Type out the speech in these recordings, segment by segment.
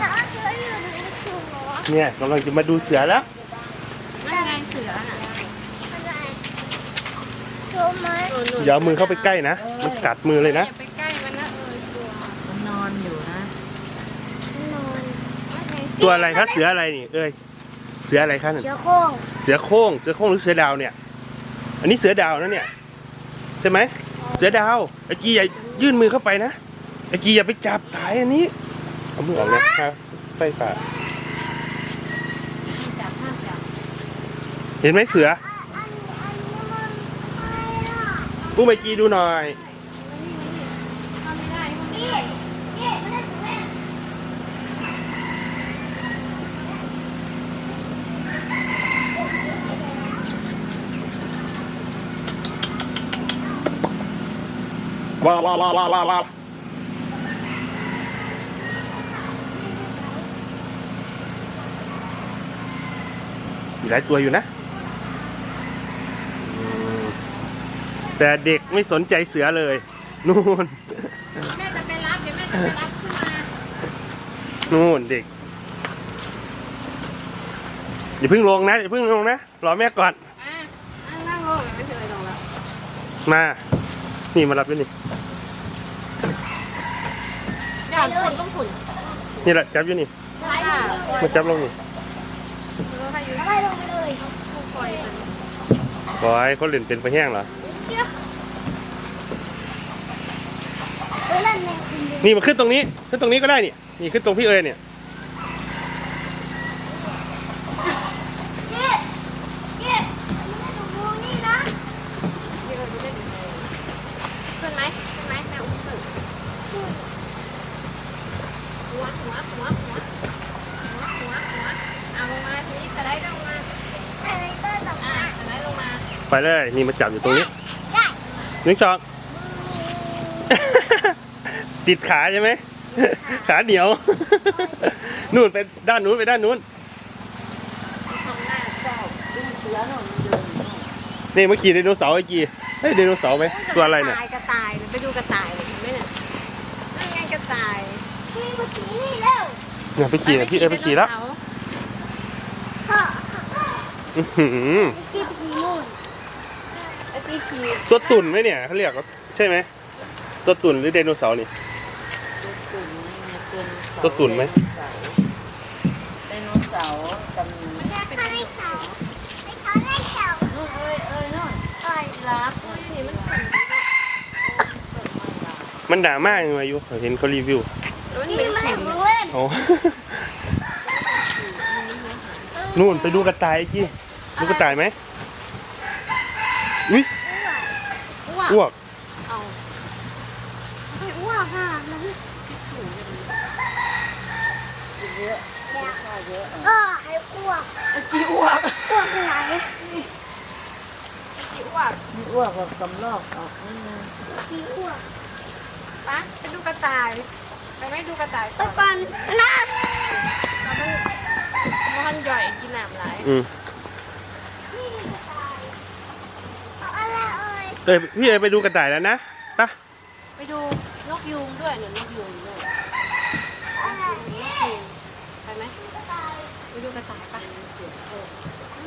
แล้วเสืออยู่ในถุงเหรอเนี่ยกำลังจะมาดูเสือแล้วนั่นไงเสือน่ะอะไรโชว์ไหมอย่าเอามือเข้าไปใกล้นะ มันกัดมือเลยนะ อย่าไปใกล้มันนะเออกลัวมันนอนอยู่นะนอนตัวอะไรคะเสืออะไรนี่ เอ้ย เสืออะไรคะนั่นเสือโคร่งเสือโคร่งเสือโคร่งหรือเสือดาวเนี่ย อันนี้เสือดาวนะเนี่ยใช่ไหมเสือดาวไอ้กีอย่ายื่นมือเข้าไปนะไอ้กีอย่าไปจับสายอันนี้ เอามือออกนะครับไฟฟ้าจับห้ามจับเห็นไหมเสืออันอันนี้มันอะไรอะปุ้มไอจีดูหน่อย ทำไม่ได้ทำไม่นี่ได้นี่ไม่ได้แม่ว้าวว้าวว้าวว้าวว้า หลายตัวอยู่นะอืมแต่เด็กไม่สนใจเสือเลย นู่น แม่จะไปรับเดี๋ยวแม่จะไปรับขึ้นมานู่นเด็ก อย่าเพิ่งลงนะ อย่าเพิ่งลงนะ รอแม่ก่อน อะอะนั่งลงไม่ใช่อะไรลงแล้วมา นี่มารับด้วยนี่ เดี๋ยวคนต้องขุนนี่แหละจับอยู่นี่ ใช่ค่ะ มาจับลงนี่ แล้วใครอยู่ไล่ลงไปเลยผู้ปล่อยมันบอยเขาเล่นเป็นไปแห้งเหรอเออนั่นแม่คุณดินี่มาขึ้นตรงนี้ ขึ้นตรงนี้ก็ได้นี่ นี่ขึ้นตรงพี่เอ๋ยเนี่ยนี่นี่ไม่ได้ถูกดูนี่นะขึ้นไหมขึ้นไหมแม่อุ้มขึ้นหัวหัวหัวหัวหัวหัวหัวเอาลงมาทีนี้สไลด์ลงมา อะไรก็ตก อะ มา สไลด์ลงมา ไปเลย นี่มาจับอยู่ตรงนี้ได้นึกจอก ติดขาใช่ไหม ขาเหนียว นู่นไปด้านนู้นไปด้านนู้นทำหน้าเศร้าดูเสือหน่อยมันเดินอยู่นี่มาขี่ไดโนเสาร์ไอ้กีเฮ้ยไดโนเสาร์ไหมตัวอะไรเนี่ยกระต่ายกระต่ายไปดูกระต่ายเลยเห็นไหมเนี่ยนั่นไงกระต่ายพี่เมื่อกี้นี่แล้วเนี่ยไปขี่นะพี่เอ๋ยไปขี่แล้วพ่ออื้อหือพี่ไปขี่นู่น ไอ้ที่ขี่ตัวตุ่นไหมเนี่ยเขาเรียกว่าใช่ไหมตัวตุ่นหรือไดโนเสาร์นี่ ตัวตุ่นเนี่ยตัวตุ่นไหมเป็นเสาไดโนเสาร์กับไม่ได้เป็นให้ไดโนเขาเสาร์ให้เขาได้เขานู่นเอ้ยเอ้ยนู่นเอ้ยรับโอ้ยนี่มันขนมันด่ามากเลยอายุเห็นเขารีวิวแล้วมันนี่เป็นมันขเล่นนของเล่นโอ้นู่นไปดูกระต่ายไอ้กี้ดูกระต่ายไหมอุ้ย อ้วก เอาไปอ้วกค่ะแล้วมันคิดถูกอย่างนี้เยอะข้าวเยอะก็ให้อ้วกไอ้จีอ้วกอ้วกไหนจีอ้วกมีอ้วกกับสำลอกออกนี่นะพี่อ้วกปะไปดูกระต่ายไปไม่ดูกระต่ายไปก่อนก่อนะมันมันย่อยกินหนามหลายอืม เอาอะไร เอ่ยเอ้ยพี่เอ๋ยไปดูกระต่ายแล้วนะไปะไปดูนกยูงด้วยเนี่ยนกยูงด้วยอะไรนี่ไปไหมไปดูกระต่ายปะ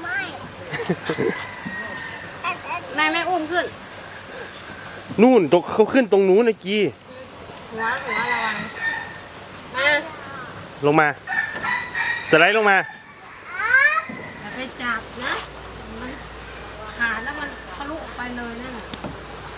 ไม่เอ็ดเอ็ดนายไม่อุ้มขึ้น นู่นตรงเขาขึ้นตรงนู้นไอ้กี้ หัวหัวระวัง มา ลงมาสไลด์ลงมาอย่าไปจับนะ มันขาดแล้วมันทะลุออกไปเลยนั่นแหละ